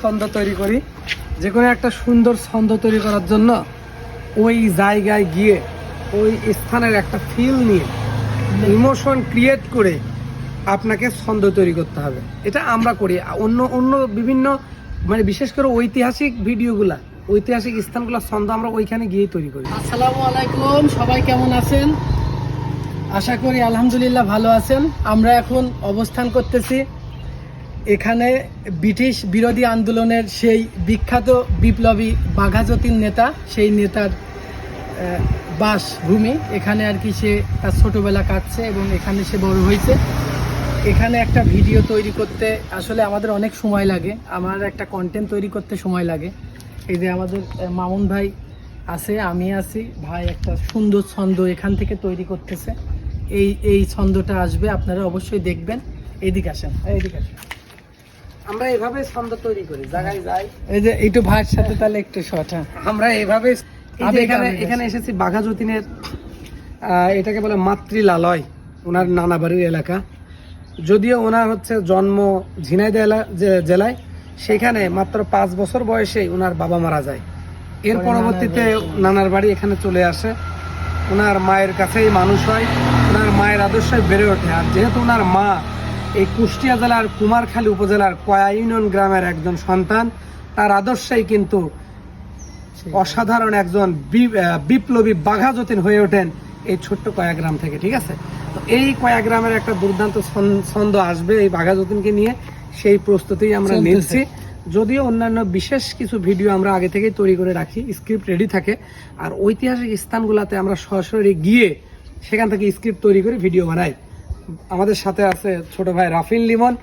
ছন্দ তৈরি করি। যে কোনো একটা সুন্দর ছন্দ তৈরি করার জন্য ওই জায়গায় গিয়ে ওই স্থানের একটা ফিল নিয়ে ইমোশন ক্রিয়েট করে আপনাকে ছন্দ তৈরি করতে হবে। এটা আমরা করি। অন্য অন্য বিভিন্ন মানে বিশেষ করে ঐতিহাসিক ভিডিওগুলা, ঐতিহাসিক স্থানগুলোর ছন্দ আমরা ওইখানে গিয়ে তৈরি করি। আসসালামু আলাইকুম, সবাই কেমন আছেন? আশা করি আলহামদুলিল্লাহ ভালো আছেন। আমরা এখন অবস্থান করতেছি এখানে ব্রিটিশ বিরোধী আন্দোলনের সেই বিখ্যাত বিপ্লবী বাঘাযতীন নেতা, সেই নেতার বাসভূমি। এখানে আর কি সে তার ছোটোবেলা কাটছে এবং এখানে সে বড় হয়েছে। এখানে একটা ভিডিও তৈরি করতে আসলে আমাদের অনেক সময় লাগে। আমার একটা কন্টেন্ট তৈরি করতে সময় লাগে। এই যে আমাদের মামুন ভাই আছে, আমি আছি। ভাই একটা সুন্দর ছন্দ এখান থেকে তৈরি করতেছে। এই এই ছন্দটা আসবে, আপনারা অবশ্যই দেখবেন। এইদিকে আসেন এইদিকে আসেন। আমরা এভাবে ছন্দ তৈরি করি জায়গায় যাই। এই যে একটু ভাইয়ের সাথে তাহলে একটু শর্ট হ্যাঁ। আমরা এভাবে এখানে এখানে এসেছি বাঘা যতীনের এটাকে বলে মাতৃলালয় ওনার নানা বাড়ির এলাকা। যদিও ওনার হচ্ছে জন্ম ঝিনাইদহ জেলায় সেখানে মাত্র পাঁচ বছর বয়সে ওনার বাবা মারা যায়। এর পরবর্তীতে নানার বাড়ি নানার বাড়ি এখানে চলে আসে। ওনার মায়ের কাছেই মানুষ হয় ওনার মায়ের আদর্শে বেড়ে ওঠে। আর যেহেতু ওনার মা এই কুষ্টিয়া জেলার কুমারখালী উপজেলার কয়া ইউনিয়ন গ্রামের একজন সন্তান। তার আদর্শেই কিন্তু অসাধারণ একজন বিপ্লবী বাঘা যতীন হয়ে ওঠেন এই ছোট্ট কয়া গ্রাম থেকে ঠিক আছে? তো এই কয়া গ্রামের একটা দুর্দান্ত ছন- ছন্দ আসবে এই বাঘা যতীনকে নিয়ে। সেই প্রস্তুতি আমরা। নিচ্ছি। যদিও অন্যান্য বিশেষ কিছু ভিডিও আমরা আগে থেকেই তৈরি করে রাখি স্ক্রিপ্ট রেডি থাকে। আর ঐতিহাসিক স্থানগুলোতে আমরা সরাসরি গিয়ে সেখান থেকে স্ক্রিপ্ট তৈরি করে ভিডিও বানাই। আমাদের সাথে আছে ছোট ভাই রাফিল লিমন।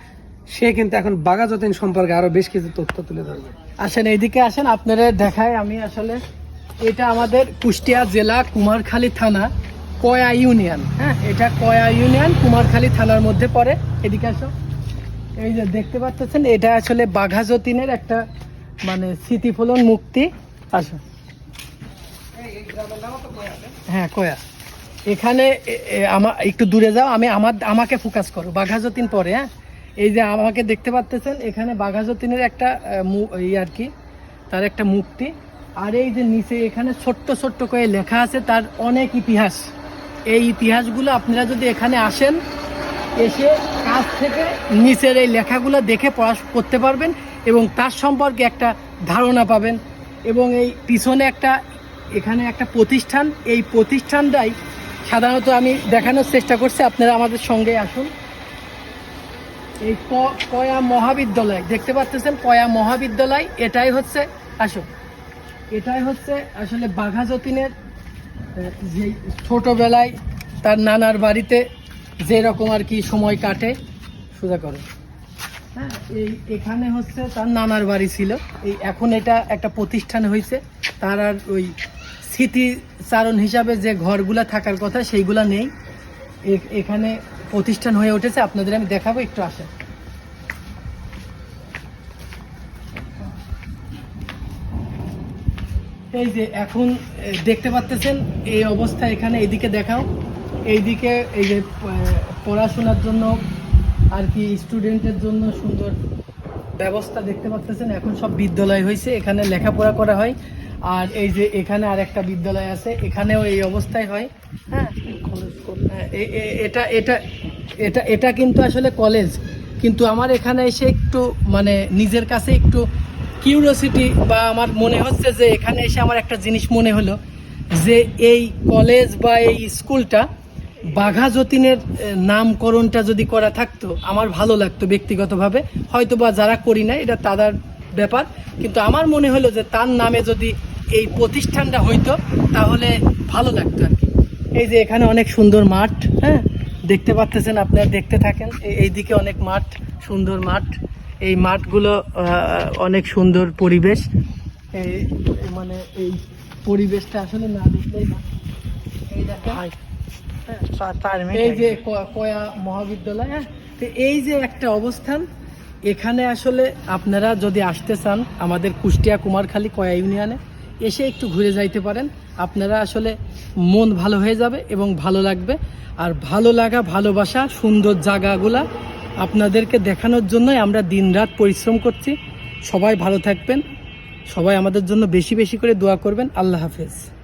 সে কিন্তু এখন বাঘা যতীন সম্পর্কে আরও বেশ কিছু তথ্য তুলে ধরবে। আসেন, এইদিকে আসেন আপনারা দেখায় আমি আসলে এটা আমাদের কুষ্টিয়া জেলা কুমারখালী থানা, কয়া ইউনিয়ন। হ্যাঁ এটা কয়া ইউনিয়ন, কুমারখালী থানার মধ্যে পড়ে। এদিকে আসো। এই যে দেখতে পাচ্ছেন, এটা আসলে বাঘা যতীনের একটা মানে স্মৃতিফলন মুক্তি আসো। হ্যাঁ কয়া। এখানে আমার একটু দূরে যাও, আমি আমার, আমাকে ফোকাস করো বাঘা যতীন পরে হ্যাঁ? এই যে আমাকে দেখতে পাচ্তেছেন, এখানে বাঘা যতীনের একটা ই আর কি, তার একটা মুক্তি আর এই যে নিচে এখানে ছোট্ট ছোট্ট করে লেখা আছে তার অনেক ইতিহাস। এই ইতিহাসগুলো আপনারা যদি এখানে আসেন, এসে কাছ থেকে নিচের এই লেখাগুলো দেখে পড়া করতে পারবেন এবং তার সম্পর্কে একটা ধারণা পাবেন। এবং এই পিছনে একটা, এখানে একটা প্রতিষ্ঠান, এই প্রতিষ্ঠানটাই সাধারণত আমি দেখানোর চেষ্টা করছি, আপনারা আমাদের সঙ্গে আসুন। এই কয়া মহাবিদ্যালয়, দেখতে পাচ্ছেন কয়া মহাবিদ্যালয়, এটাই হচ্ছে, আসুন। এটাই হচ্ছে আসলে বাঘা যতীনের যে ছোটোবেলায় তার নানার বাড়িতে যে রকম আর কি সময় কাটে, সোজা করে। হ্যাঁ এই এখানে হচ্ছে তার নানার বাড়ি ছিল। এই এখন এটা একটা প্রতিষ্ঠান হয়েছে, তার আর ওই স্মৃতিচারণ হিসাবে যে ঘরগুলা থাকার কথা, সেইগুলা নেই। এখানে প্রতিষ্ঠান হয়ে উঠেছে। আপনাদের আমি দেখাবো, একটু আসেন। এই যে এখন দেখতে পাচ্তেছেন, এই অবস্থা এখানে, এইদিকে দেখাও। এইদিকে, এই যে পড়াশোনার জন্য আর কি স্টুডেন্টের জন্য সুন্দর ব্যবস্থা দেখতে পাচ্ছেন এখন সব বিদ্যালয় হয়েছে এখানে লেখাপড়া করা হয়। আর এই যে এখানে আর একটা বিদ্যালয় আছে, এখানেও এই অবস্থায় হয়। হ্যাঁ? এটা এটা এটা এটা কিন্তু আসলে কলেজ কিন্তু আমার এখানে এসে একটু মানে নিজের কাছে একটু কিউরিওসিটি বা আমার মনে হচ্ছে যে এখানে এসে আমার একটা জিনিস মনে হলো, যে এই কলেজ বা এই স্কুলটা বাঘা যতীনের নামকরণটা যদি করা থাকতো আমার ভালো লাগতো ব্যক্তিগতভাবে। হয়তো বা যারা করি না এটা তাদের ব্যাপার। কিন্তু আমার মনে হলো যে তার নামে যদি এই প্রতিষ্ঠানটা হইতো তাহলে ভালো লাগতো আর কি। এই যে এখানে অনেক সুন্দর মাঠ হ্যাঁ? দেখতে পাচ্তেছেন আপনারা দেখতে থাকেন। এই- এইদিকে অনেক মাঠ সুন্দর মাঠ। এই মাঠগুলো অনেক সুন্দর পরিবেশ। এই মানে এই পরিবেশটা আসলে না দেখলেই না। এই হ্যাঁ, এই যে কয়া মহাবিদ্যালয় হ্যাঁ? তো এই যে একটা অবস্থান এখানে আসলে আপনারা যদি আসতে চান আমাদের কুষ্টিয়া কুমারখালী কয়া ইউনিয়নে এসে একটু ঘুরে যাইতে পারেন। আপনারা আসলে মন ভালো হয়ে যাবে এবং ভালো লাগবে। আর ভালো লাগা ভালোবাসা সুন্দর জায়গাগুলা আপনাদেরকে দেখানোর জন্যই আমরা দিনরাত পরিশ্রম করছি। সবাই ভালো থাকবেন। সবাই আমাদের জন্য বেশি বেশি করে দোয়া করবেন। আল্লাহ হাফেজ।